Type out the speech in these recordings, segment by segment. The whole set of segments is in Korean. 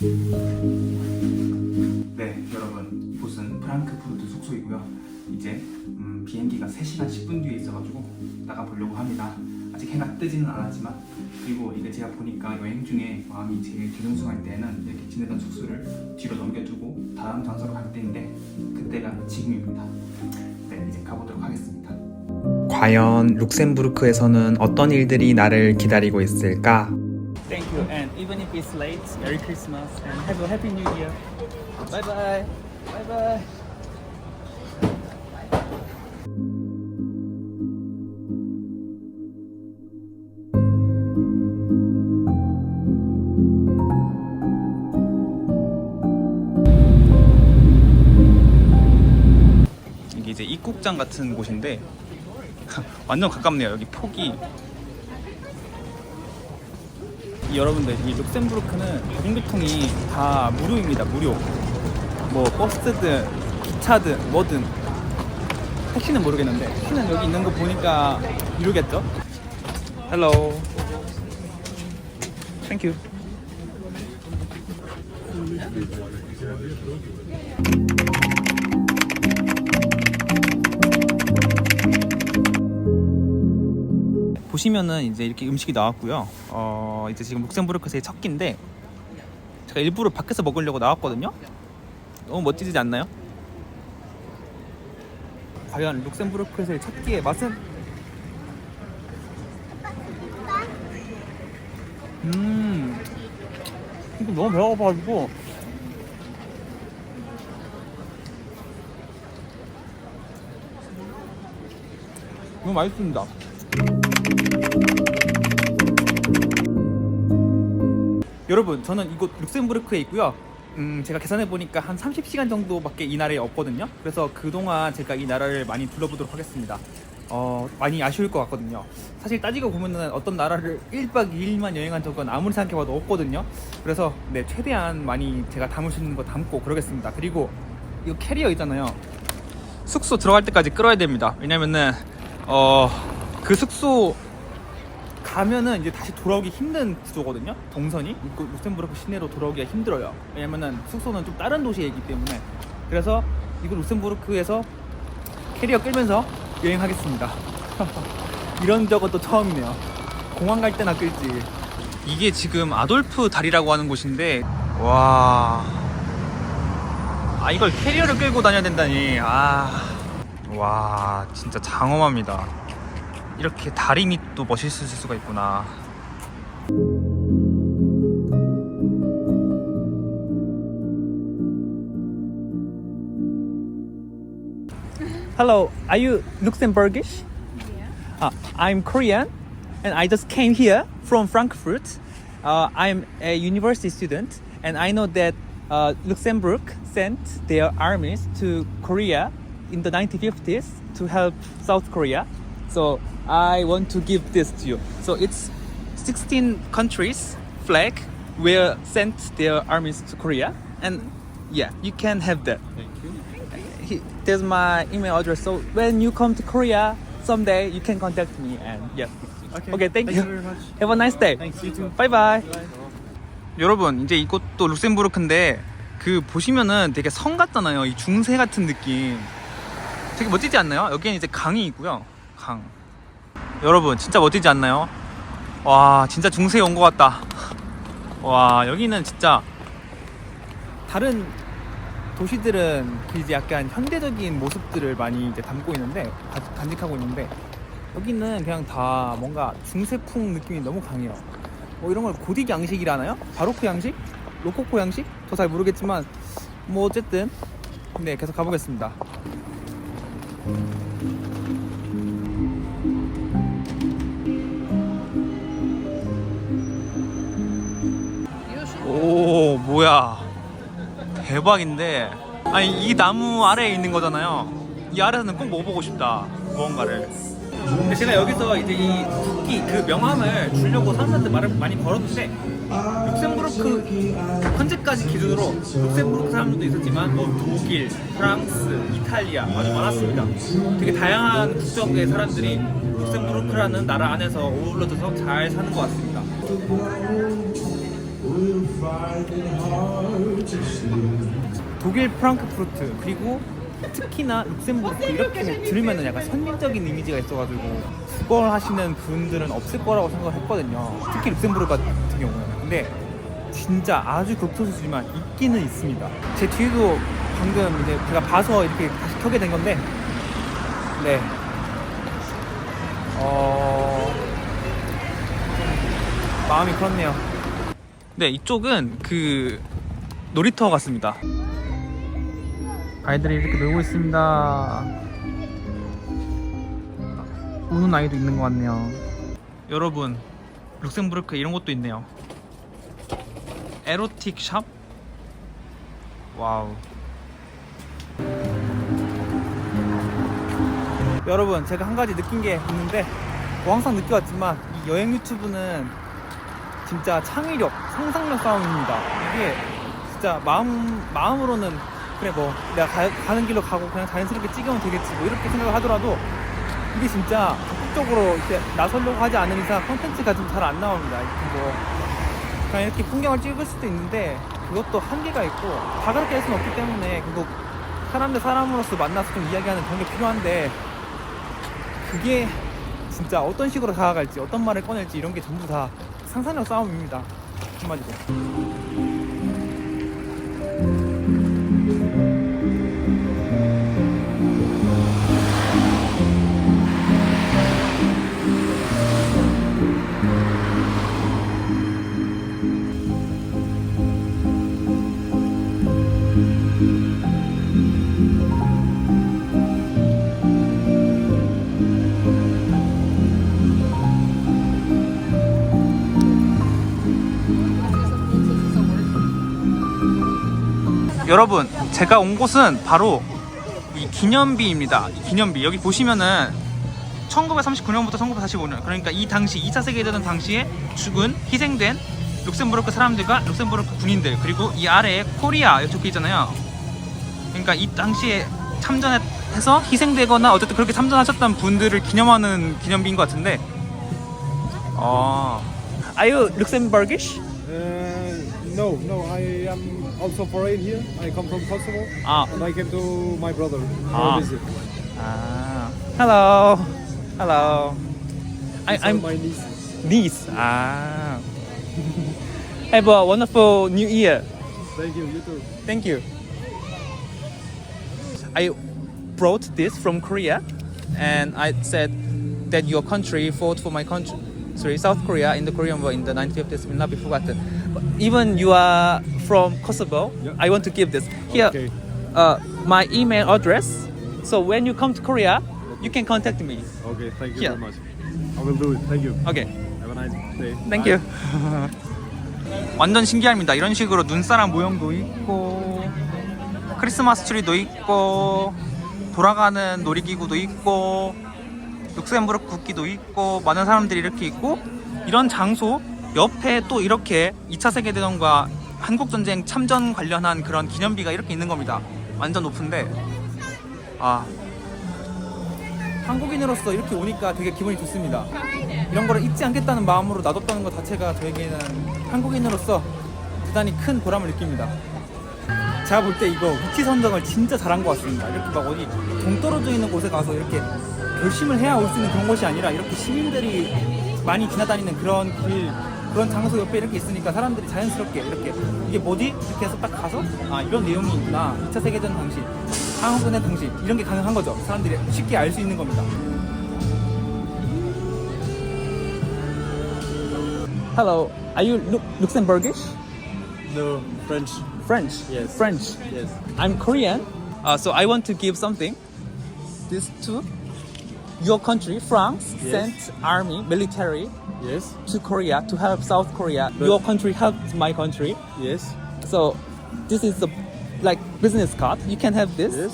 네, 여러분 이곳은 프랑크푸르트 숙소이고요. 이제 음, 비행기가 3시간 10분 뒤에 있어가지고 나가 보려고 합니다. 아직 해가 뜨지는 않았지만 그리고 이게 제가 보니까 여행 중에 마음이 제일 뒤숭숭할 때는 이렇게 지내던 숙소를 뒤로 넘겨두고 다음 장소로 갈 때인데 그때가 지금입니다. 네, 이제 가보도록 하겠습니다. 과연 룩셈부르크에서는 어떤 일들이 나를 기다리고 있을까? And even if it's late, Merry Christmas and have a Happy New Year. Bye bye. Bye bye. 이게 이제 입국장 같은 곳인데 완전 가깝네요. 여기 폭이 이 여러분들 이 룩셈부르크는 대중교통이 다 무료입니다. 무료. 뭐 버스든 기차든 뭐든 택시는 모르겠는데 택시는 여기 있는 거 보니까 유료겠죠? Hello. Thank you. 보시면은 이제 이렇게 음식이 나왔고요. 어 이제 지금 룩셈부르크에서의 첫 끼인데 제가 일부러 밖에서 먹으려고 나왔거든요. 너무 멋지지 않나요? 과연 룩셈부르크에서의 첫 끼의 맛은? 음, 이거 너무 배고파가지고 너무 맛있습니다. 여러분 저는 이곳 룩셈부르크에 있고요. 음, 제가 계산해 보니까 한 30시간 정도밖에 이 나라에 없거든요. 그래서 그동안 제가 이 나라를 많이 둘러보도록 하겠습니다. 어, 많이 아쉬울 것 같거든요. 사실 따지고 보면은 어떤 나라를 1박 2일만 여행한 적은 아무리 생각해봐도 없거든요. 그래서 네 최대한 많이 제가 담을 수 있는 거 담고 그러겠습니다. 그리고 이거 캐리어 있잖아요. 숙소 들어갈 때까지 끌어야 됩니다. 왜냐면은 어, 그 숙소 가면은 이제 다시 돌아오기 힘든 구조거든요. 동선이 이거 루셈부르크 시내로 돌아오기가 힘들어요. 왜냐면은 숙소는 좀 다른 도시에 있기 때문에 그래서 이거 루셈부르크에서 캐리어 끌면서 여행하겠습니다. 이런 적은 또 처음이네요. 공항 갈 때나 끌지. 이게 지금 아돌프 다리라고 하는 곳인데 와. 아 이걸 캐리어를 끌고 다녀야 된다니. 아. 와, 진짜 장엄합니다. 이렇게 다리 밑도 멋있을 수가 있구나. Hello, are you Luxembourgish? Yeah. Uh, I'm Korean, and I just came here from Frankfurt. Uh, I'm a university student, and I know that uh, Luxembourg sent their armies to Korea in the 1950s to help South Korea. So I want to give this to you. So it's 16 countries flag will sent their armies to Korea, and yeah, you can have that he, there's my email address. So when you come to Korea someday, you can contact me. And yeah. Okay. thank, you. very much. Have a nice day. Thanks, you too. Bye bye. 여러분, 이제 이곳도 룩셈부르크인데 그 보시면은 되게 성 같잖아요. 이 중세 같은 느낌. 되게 멋지지 않나요? 여기는 이제 강이 있고요. 강. 여러분, 진짜 멋지지 않나요? 와, 진짜 중세에 온 것 같다. 와, 여기는 진짜 다른 도시들은 그 이제 약간 현대적인 모습들을 많이 이제 담고 있는데 가- 간직하고 있는데 여기는 그냥 다 뭔가 중세풍 느낌이 너무 강해요. 뭐 이런 걸 고딕 양식이라나요? 바로크 양식? 로코코 양식? 저 잘 모르겠지만 뭐 어쨌든 네 계속 가보겠습니다. 오 뭐야 대박인데 아니 이 나무 아래에 있는 거잖아요 이 아래에서는 꼭 먹어보고 싶다 무언가를 제가 여기서 이제 이 국기 그 명함을 주려고 사람들한테 말을 많이 걸었는데 룩셈부르크 현재까지 기준으로 룩셈부르크 사람들도 있었지만 뭐 독일, 프랑스, 이탈리아 아주 많았습니다. 되게 다양한 국적의 사람들이 룩셈부르크라는 나라 안에서 어우러져서 잘 사는 것 같습니다. 독일 프랑크푸르트 그리고 특히나 룩셈부르크 이렇게 들으면은 약간 선민적인 이미지가 있어가지고 그걸 하시는 분들은 없을 거라고 생각을 했거든요. 특히 룩셈부르크 같은 경우는. 근데 진짜 아주 극소수지만 있기는 있습니다. 제 뒤에도 방금 이제 제가 봐서 이렇게 다시 켜게 된 건데, 네. 어, 좀 마음이 그렇네요. 네, 이쪽은 그 놀이터 같습니다. 아이들이 이렇게 놀고 있습니다. 우는 아이도 있는 것 같네요. 여러분, 룩셈부르크 이런 것도 있네요. 에로틱 샵? 와우. 여러분, 제가 한 가지 느낀 게 있는데, 뭐 항상 느껴왔지만, 이 여행 유튜브는 진짜 창의력, 상상력 싸움입니다. 이게 진짜 마음, 마음으로는 그래 뭐 내가 가, 는 길로 가고 그냥 자연스럽게 찍으면 되겠지 뭐 이렇게 생각을 하더라도 이게 진짜 적극적으로 이렇게 나서려고 하지 않은 이상 컨텐츠가 좀 잘 안 나옵니다. 이렇게 뭐 그냥 이렇게 풍경을 찍을 수도 있는데 그것도 한계가 있고 다 그렇게 할 수는 없기 때문에 결국 사람 대 사람으로서 만나서 좀 이야기하는 그런 게 필요한데 그게 진짜 어떤 식으로 다가갈지 어떤 말을 꺼낼지 이런 게 전부 다 상상력 싸움입니다. 한마디로. 여러분, 제가 온 곳은 바로 이 기념비입니다. 이 기념비. 여기 보시면은 1939년부터 1945년, 그러니까 이 당시 2차 세계대전 당시에 죽은 희생된 룩셈부르크 사람들과 룩셈부르크 군인들, 그리고 이 아래에 코리아 적혀 있잖아요. 그러니까 이 당시에 참전해서 희생되거나 어쨌든 그렇게 참전하셨던 분들을 기념하는 기념비인 것 같은데. 어. Are you Luxembourgish? No, no, I am also foreign here. I come from Kosovo 아, and I came to my brother for Ah. a visit. 아, hello, hello. I, These are I'm my nieces. niece. Ah. Have a wonderful New Year. Thank you, you too. Thank you. I brought this from Korea, and I said that your country fought for my country. Sorry, South Korea in the Korean War in the 1950s will not be forgotten. Even you are from Kosovo, Yeah. I want to give this here. Okay. Uh, my email address. So when you come to Korea, you can contact me. Okay, thank you Yeah. very much. I will do it. Thank you. Okay. Have a nice day. Thank Bye. you. 완전 신기합니다. 이런 식으로 눈사람 모형도 있고 크리스마스 트리도 있고 돌아가는 놀이기구도 있고 룩셈부르크 국기도 있고 많은 사람들이 이렇게 있고 이런 장소 옆에 또 이렇게 2차 세계대전과 한국전쟁 참전 관련한 그런 기념비가 이렇게 있는 겁니다. 완전 높은데 아 한국인으로서 이렇게 오니까 되게 기분이 좋습니다. 이런 거를 잊지 않겠다는 마음으로 놔뒀다는 것 자체가 저에게는 한국인으로서 대단히 큰 보람을 느낍니다. 제가 볼 때 이거 위치 선정을 진짜 잘한 것 같습니다. 이렇게 막 어디 동떨어져 있는 곳에 가서 이렇게 결심을 해야 올 수 있는 그런 곳이 아니라 이렇게 시민들이 많이 지나다니는 그런 길, 그런 장소 옆에 이렇게 있으니까 사람들이 자연스럽게 이렇게 이게 뭐지? 이렇게 해서 딱 가서 아 이런 내용이 있구나. 2차 세계대전 당시, 한국전쟁 당시 이런 게 가능한 거죠. 사람들이 쉽게 알 수 있는 겁니다. Hello, are you Lu- Luxembourgish? No, French. French. Yes. French. Yes. I'm Korean. Uh, so I want to give something. This to your country, France, Yes. sent army, military Yes. to Korea to help South Korea. But- your country helped my country. Yes. So this is the like business card. You can have this. Yes.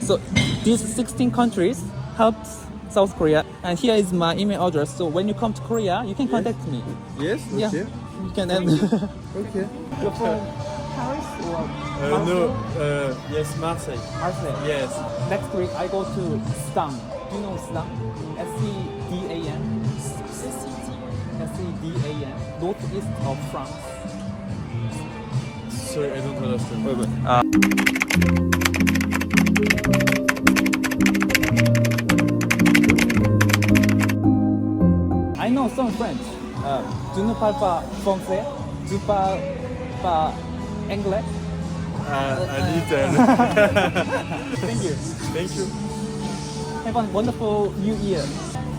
So these 16 countries helped South Korea, and here is my email address. So when you come to Korea, you can contact me. Yes. Yeah, Okay. you can have. Okay. You're from Paris or Uh, no. Uh, yes, Marseille. Marseille? Yes. Next week I go to Stam. Do you know Stam? S C D A N. S C D A N. Northeast of France. sorry, I don't understand. I know some French. Uh, tu ne parles pas français? Tu parles pas anglais? Uh, I need that. Thank you. Thank you. Have a wonderful New Year.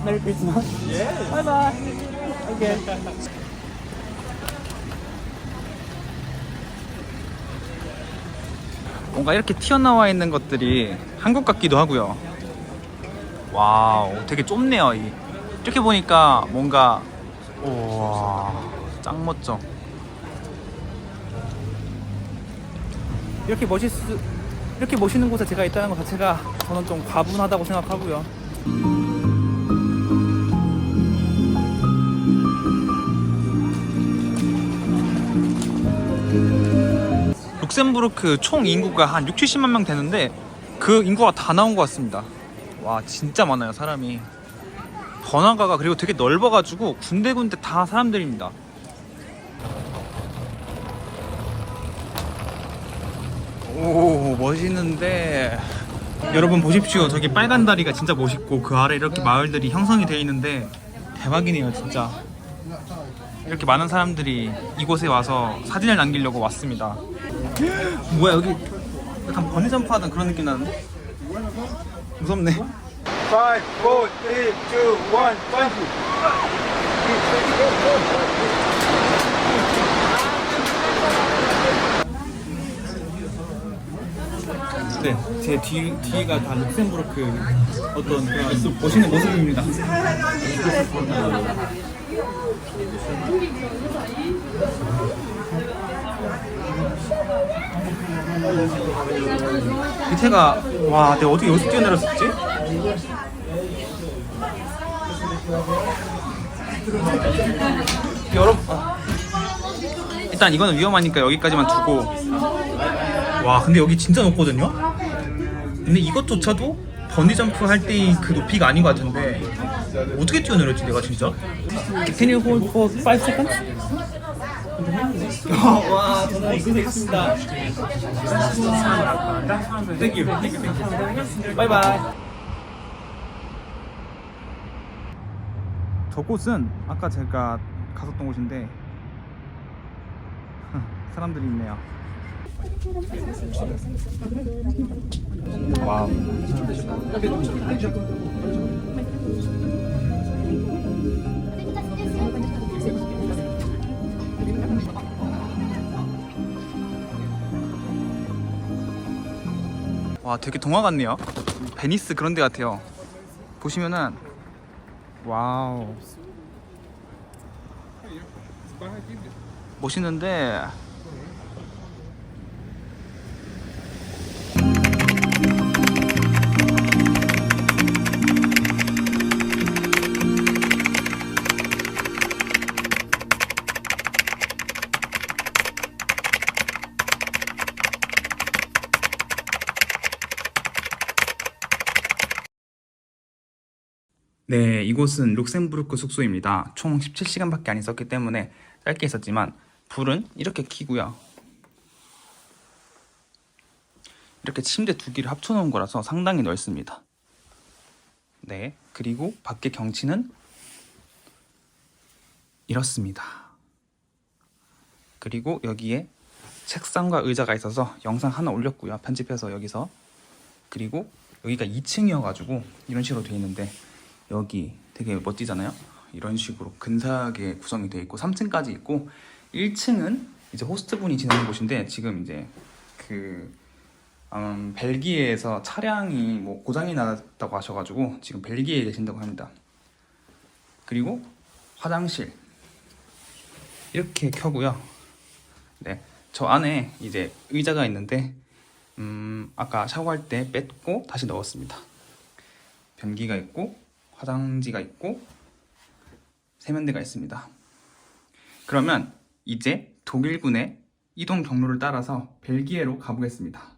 Merry Christmas. Yeah. Bye bye. Okay. 뭔가 이렇게 튀어나와 있는 것들이 한국 같기도 하고요. 와우, 되게 좁네요. 이. 이렇게 보니까 뭔가 우와, 짱 멋져. 이렇게 멋있 이렇게 멋있는 곳에 제가 있다는 것 자체가 저는 좀 과분하다고 생각하고요. 룩셈부르크 총 인구가 한 6, 70만 명 되는데 그 인구가 다 나온 것 같습니다. 와 진짜 많아요 사람이. 번화가가 그리고 되게 넓어가지고 군데군데 다 사람들입니다. 오 멋있는데. 여러분 보십시오. 저기 빨간 다리가 진짜 멋있고 그 아래 이렇게 마을들이 형성이 되어 있는데 대박이네요 진짜. 이렇게 많은 사람들이 이곳에 와서 사진을 남기려고 왔습니다. 뭐야 여기 약간 번지점프 하던 그런 느낌 나는데? 무섭네. 5, 4, 3, 2, 1, 번지. 네, 제 뒤, 뒤가 다 룩셈부르크 어떤 그런 멋있는 모습입니다. 밑에가 와, 내가 어떻게 여기서 뛰어내렸었지? 여러분, 아. 일단 이거는 위험하니까 여기까지만 두고 와 근데 여기 진짜 높거든요? 근데 이것조차도 번지점프 할 때의 그 높이가 아닌 것 같은데 어떻게 뛰어내렸지 내가 진짜? Can you hold for 5 seconds? 와 저는 이곳에 있습니다 Thank you Bye bye 저곳은 아까 제가 갔었던 곳인데 사람들이 있네요 와우. 와, 되게 동화 같네요. 베니스 그런 데 같아요. 보시면은 와우. 멋있는데 네, 이곳은 룩셈부르크 숙소입니다. 총 17시간밖에 안 있었기 때문에 짧게 있었지만 불은 이렇게 켜고요. 이렇게 침대 두 개를 합쳐놓은 거라서 상당히 넓습니다. 네, 그리고 밖에 경치는 이렇습니다. 그리고 여기에 책상과 의자가 있어서 영상 하나 올렸고요. 편집해서 여기서 그리고 여기가 2층이어가지고 이런 식으로 되어 있는데 여기 되게 멋지잖아요. 이런 식으로 근사하게 구성이 되어 있고 3층까지 있고 1층은 이제 호스트분이 지내는 곳인데 지금 이제 그 음, 벨기에에서 차량이 뭐 고장이 났다고 하셔가지고 지금 벨기에에 계신다고 합니다. 그리고 화장실 이렇게 켜고요. 네, 저 안에 이제 의자가 있는데 음, 아까 샤워할 때 뺐고 다시 넣었습니다. 변기가 있고 화장지가 있고 세면대가 있습니다. 그러면 이제 독일군의 이동 경로를 따라서 벨기에로 가보겠습니다.